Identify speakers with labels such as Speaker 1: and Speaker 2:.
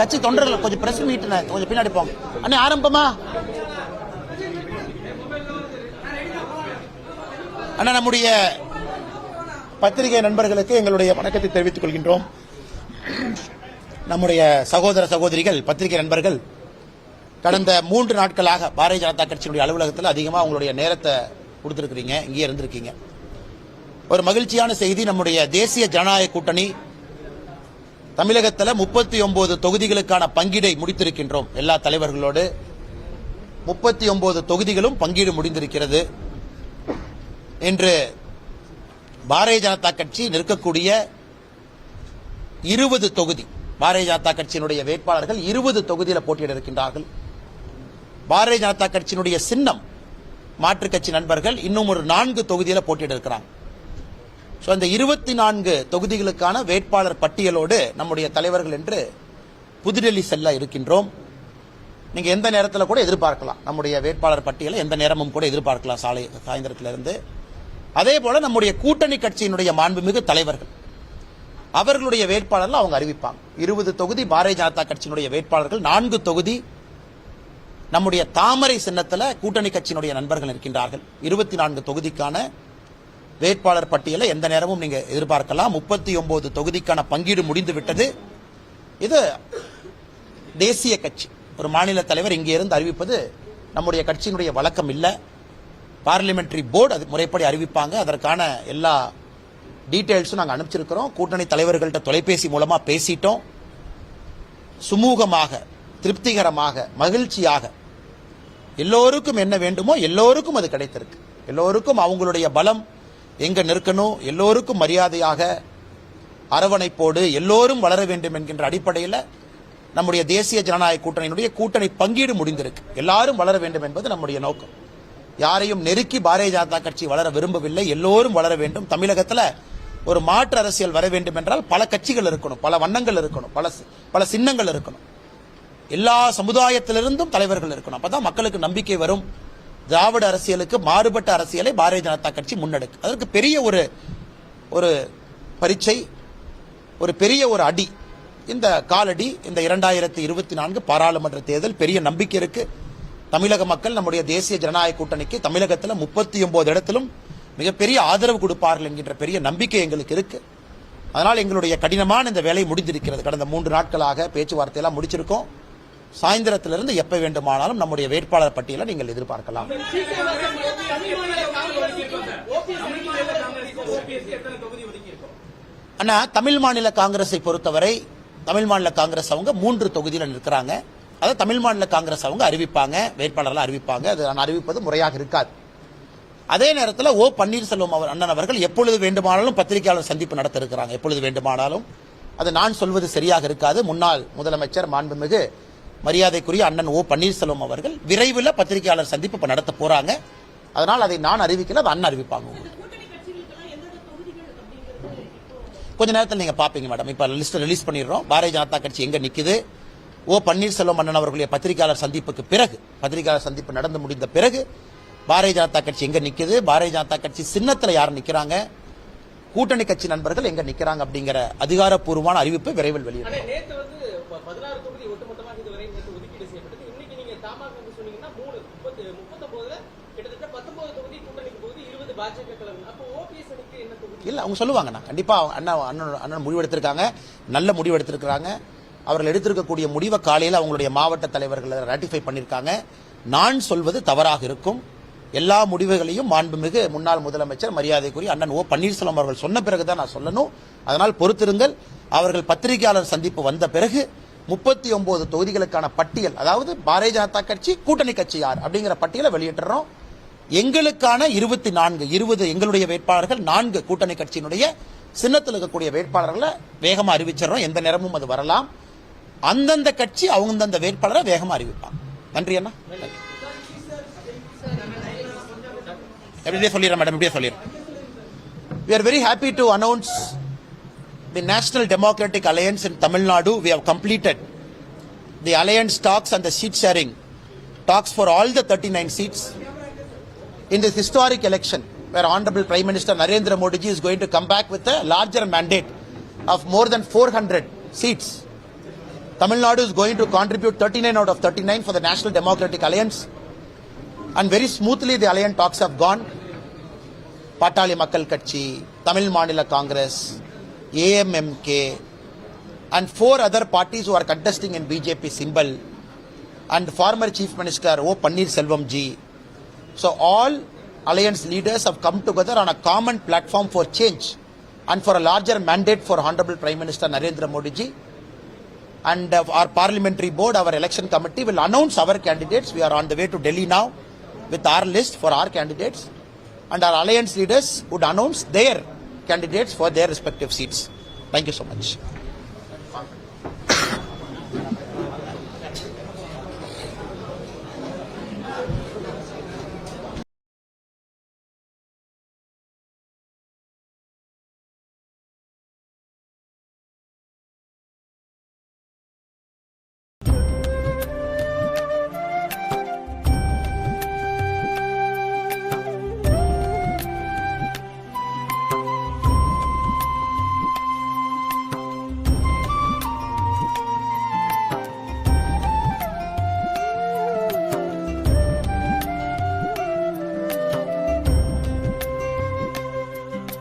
Speaker 1: கட்சி தொண்டர்கள் கொஞ்சம் பிரஸ் மீட் கொஞ்சம் பின்னாடி போங்க. அண்ணே ஆரம்பமா? அண்ணா நம்முடைய பத்திரிகை நண்பர்களுக்கு எங்களுடைய வணக்கத்தை தெரிவித்துக் கொள்கின்றோம். நம்முடைய சகோதர சகோதரிகள் பத்திரிகை நண்பர்கள் கடந்த மூன்று நாட்களாக பாரதிய ஜனதா கட்சியினுடைய அலுவலகத்தில் அதிகமாக உங்களுடைய நேரத்தை கொடுத்துருக்கிறீங்க இங்கே இருந்திருக்கீங்க. ஒரு மகிழ்ச்சியான செய்தி நம்முடைய தேசிய ஜனநாயக கூட்டணி தமிழகத்தில் முப்பத்தி ஒன்பது தொகுதிகளுக்கான பங்கீடை முடித்திருக்கின்றோம். எல்லா தலைவர்களோடு முப்பத்தி ஒன்பது தொகுதிகளும் பங்கீடு முடிந்திருக்கிறது. இன்று பாரதிய ஜனதா கட்சி நிற்கக்கூடிய இருபது தொகுதி பாரதிய ஜனதா கட்சியினுடைய வேட்பாளர்கள் இருபது தொகுதியில் போட்டியிட இருக்கின்றார்கள். பாரதிய ஜனதா கட்சியினுடைய சின்னம் மாற்றுக் கட்சி நண்பர்கள் இன்னும் ஒரு நான்கு தொகுதியில் போட்டியிட இருக்கிறாங்க. ஸோ அந்த இருபத்தி நான்கு தொகுதிகளுக்கான வேட்பாளர் பட்டியலோடு நம்முடைய தலைவர்கள் என்று புதுடெல்லி செல்ல இருக்கின்றோம். நீங்கள் எந்த நேரத்தில் கூட எதிர்பார்க்கலாம். நம்முடைய வேட்பாளர் பட்டியலை எந்த நேரமும் கூட எதிர்பார்க்கலாம். சாலை சாயந்தரத்திலிருந்து. அதே போல நம்முடைய கூட்டணி கட்சியினுடைய மாண்புமிகு தலைவர்கள். அவர்களுடைய வேட்பாளர்கள் அவங்க அறிவிப்பாங்க. இருபது தொகுதி பாரதிய ஜனதா கட்சியினுடைய வேட்பாளர்கள் நான்கு தொகுதி நம்முடைய தாமரை சின்னத்தில் கூட்டணி கட்சியினுடைய நண்பர்கள் இருக்கின்றார்கள். இருபத்தி நான்கு தொகுதிக்கான வேட்பாளர் பட்டியலை எந்த நேரமும் நீங்க எதிர்பார்க்கலாம். முப்பத்தி ஒன்பது தொகுதிக்கான பங்கீடு முடிந்து விட்டது. இது தேசிய கட்சி. ஒரு மாநில தலைவர் இங்கே இருந்து அறிவிப்பது நம்முடைய கட்சியினுடைய வழக்கம் இல்லை. பார்லிமெண்டரி போர்டு அது முறைப்படி அறிவிப்பாங்க. அதற்கான எல்லா டீட்டெயில்ஸும் நாங்கள் அனுப்பிச்சிருக்கிறோம். கூட்டணி தலைவர்கள்ட்ட தொலைபேசி மூலமாக பேசிட்டோம். சுமூகமாக திருப்திகரமாக மகிழ்ச்சியாக எல்லோருக்கும் என்ன வேண்டுமோ எல்லோருக்கும் அது கிடைத்திருக்கு. எல்லோருக்கும் அவங்களுடைய பலம் எங்க நிற்கணும் எல்லோருக்கும் மரியாதையாக அரவணைப்போடு எல்லோரும் வளர வேண்டும் என்கின்ற அடிப்படையில் நம்முடைய தேசிய ஜனநாயக கூட்டணியினுடைய கூட்டணி பங்கீடு முடிந்திருக்கு. எல்லாரும் வளர வேண்டும் என்பது நம்முடைய நோக்கம். யாரையும் நெருக்கி பாரதிய ஜனதா கட்சி வளர விரும்பவில்லை. எல்லோரும் வளர வேண்டும். தமிழகத்தில் ஒரு மாற்று அரசியல் வர வேண்டும் என்றால் பல கட்சிகள் இருக்கணும். பல வண்ணங்கள் இருக்கணும். பல பல சின்னங்கள் இருக்கணும். எல்லா சமுதாயத்திலிருந்தும் தலைவர்கள் இருக்கணும். அப்பதான் மக்களுக்கு நம்பிக்கை வரும். திராவிட அரசியலுக்கு மாறுபட்ட அரசியலை பாரதிய ஜனதா கட்சி முன்னெடுக்கு. அதற்கு பெரிய ஒரு ஒரு பரீட்சை ஒரு பெரிய ஒரு அடி. இந்த காலடி இந்த இரண்டாயிரத்தி இருபத்தி நான்கு பாராளுமன்ற தேர்தல் பெரிய நம்பிக்கை இருக்கு. தமிழக மக்கள் நம்முடைய தேசிய ஜனநாயக கூட்டணிக்கு தமிழகத்தில் முப்பத்தி ஒன்பது இடத்திலும் மிகப்பெரிய ஆதரவு கொடுப்பார்கள் என்கின்ற பெரிய நம்பிக்கை எங்களுக்கு இருக்கு. அதனால் எங்களுடைய கடினமான இந்த வேலை முடிந்திருக்கிறது. கடந்த மூன்று நாட்களாக பேச்சுவார்த்தையெல்லாம் முடிச்சிருக்கோம். சாயந்தரத்திலிருந்து எப்ப வேண்டுமானாலும் நம்முடைய வேட்பாளர் பட்டியலை நீங்கள் எதிர்பார்க்கலாம். அண்ணா தமிழ் மாநில காங்கிரஸை பொறுத்தவரை தமிழ் மாநில காங்கிரஸ் அவங்க மூன்று தொகுதியில் நிற்கிறாங்க. அதை தமிழ் மாநில காங்கிரஸ் அவங்க அறிவிப்பாங்க வேட்பாளர்கள் அறிவிப்பாங்க. அது நான் அறிவிப்பது முறையாக இருக்காது. அதே நேரத்தில் ஓ பன்னீர்செல்வம் அவர் அண்ணன் அவர்கள் எப்பொழுது வேண்டுமானாலும் பத்திரிகையாளர் சந்திப்பு நடத்த இருக்கிறாங்க. எப்பொழுது வேண்டுமானாலும். அது நான் சொல்வது சரியாக இருக்காது. முன்னாள் முதலமைச்சர் மாண்புமிகு மரியாதைக்குரிய அண்ணன் ஓ பன்னீர்செல்வம் அவர்கள் விரைவில் பத்திரிகையாளர் சந்திப்பு இப்ப நடத்த போறாங்க. அதனால் அதை நான் அறிவிக்கல அது அண்ணன் அறிவிப்பாங்க கொஞ்ச நேரத்தில் நீங்கள் பார்ப்பீங்க மேடம். இப்போ லிஸ்ட் ரிலீஸ் பண்ணிடுறோம். பாரதிய ஜனதா கட்சி எங்கே நிற்குது ஓ பன்னீர்செல்வம் அண்ணன் அவர்களுடைய பத்திரிகையாளர் சந்திப்புக்கு பிறகு பத்திரிகையாளர் சந்திப்பு நடந்து முடிந்த பிறகு பாரதிய ஜனதா கட்சி எங்கே நிற்குது பாரதிய ஜனதா கட்சி சின்னத்தில் யார் நிற்கிறாங்க கூட்டணி கட்சி நண்பர்கள் எங்க நிக்கிறாங்க அப்படிங்கிற அதிகாரப்பூர்வமான அறிவிப்பு விரைவில் வெளியிடும் இல்ல அவங்க சொல்லுவாங்கண்ணா கண்டிப்பா அவங்க அண்ணா அண்ணன் அண்ணன் முடிவெடுத்திருக்காங்க நல்ல முடிவு எடுத்திருக்கிறாங்க. அவர்கள் எடுத்திருக்கக்கூடிய முடிவை காலையில் அவங்களுடைய மாவட்ட தலைவர்கள் ராட்டிஃபை பண்ணியிருக்காங்க நான் சொல்வது தவறாக இருக்கும். எல்லா முடிவுகளையும் மாண்புமிகு முன்னாள் முதலமைச்சர் மரியாதைக்குரிய அண்ணன் ஓ பன்னீர்செல்வம் அவர்கள் சொன்ன பிறகு தான் நான் சொல்லணும். அதனால் பொறுத்திருங்கள். அவர்கள் பத்திரிகையாளர் சந்திப்பு வந்த பிறகு முப்பத்தி ஒன்பது தொகுதிகளுக்கான பட்டியல் அதாவது பாரதிய ஜனதா கட்சி கூட்டணி கட்சி யார் அப்படிங்கிற பட்டியலை வெளியிட்டுறோம். எங்களுக்கான இருபத்தி நான்கு இருபது எங்களுடைய வேட்பாளர்கள் நான்கு கூட்டணி கட்சியினுடைய சின்னத்தில் இருக்கக்கூடிய வேட்பாளர்களை வேகமாக அறிவிச்சிடறோம். எந்த நேரமும் அது வரலாம். அந்தந்த கட்சி அவங்கந்த வேட்பாளரை வேகமாக அறிவிப்பாங்க. நன்றி அண்ணா. எப்படியே சொல்லிடுறேன் மேடம் எப்படியே சொல்லிடுறேன். We are very happy to announce the national democratic alliance in Tamil Nadu we have completed the alliance talks and the seat sharing talks for all the thirty nine seats In this historic election, where Honorable Prime Minister Narendra Modi is going to come back with a larger mandate of more than 400 seats. Tamil Nadu is going to contribute 39 out of 39 for the National Democratic Alliance. And very smoothly the alliance talks have gone. Patali Makkal Katchi, Tamil Manila Congress, AMMK, and four other parties who are contesting in BJP symbol, and former Chief Minister O. Pannir Selvam ji. So all alliance leaders have come together on a common platform for change and for a larger mandate for Honorable Prime Minister Narendra Modi ji. And uh, our parliamentary board, our election committee will announce our candidates. We are on the way to Delhi now with our list for our candidates. And our alliance leaders would announce their candidates for their respective seats. Thank you so much.